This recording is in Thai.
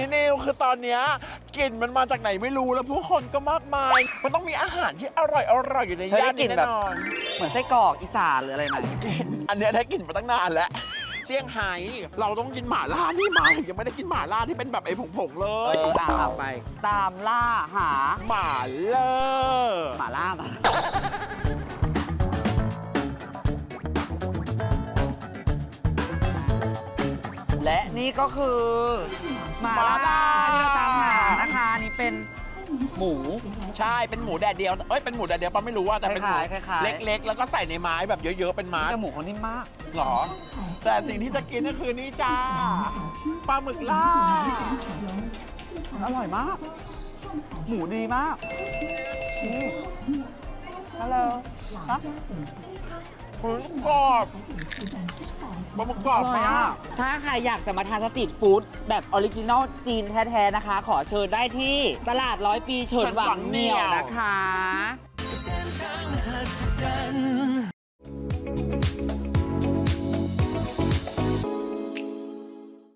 นี่นิวคือตอนเนี้ยกลิ่นมันมาจากไหนไม่รู้แล้วผู้คนก็มากมาย มันต้องมีอาหารที่อร่อยอร่อยอยู่ในเธอได้ย่านกลิ่นี้นแน่แบบ นอน เหมือนไส้กรอกอีสานหรืออะไรไหมอันเนี้ยได้กลิ่นมาตั้งนานแล้วเซี่ยงไฮ้เราต้องกินหม่าล่านี่มายังไม่ได้กินหม่าล่าที่เป็นแบบไอ้ผงๆเลเอยอตามไป ตามล่าหาหม่าล่าหมาล่ามา และนี่ก็คือหมาล่าที่เราตามหานะคะอันนี่เป็น หมู ใช่เป็นหมูแดดเดียวเอ้ยเป็นหมูแดดเดียวปะไม่รู้ว่าแต่เป็นหมูคล้ายๆคล้ายๆ เล็ก ๆ แล้วก็ใส่ในไม้แบบเยอะๆเป็นไม้แต่หมูเขานิ่มมาก หรอ แต่สิ่งที่จะกินก็คือนี่จ้าปลาหมึกล่าอร่อยมาก หมูดีมากนี่ฮัลโหลฮะหมูกรอบ ปลาหมึกกรอบมากถ้าใครอยากจะมาทานสตรีทฟู้ดแบบออริจินอลจีนแท้ๆนะคะ ขอเชิญได้ที่ตลาดร้อยปีเฉินหวังเหนียวนะคะ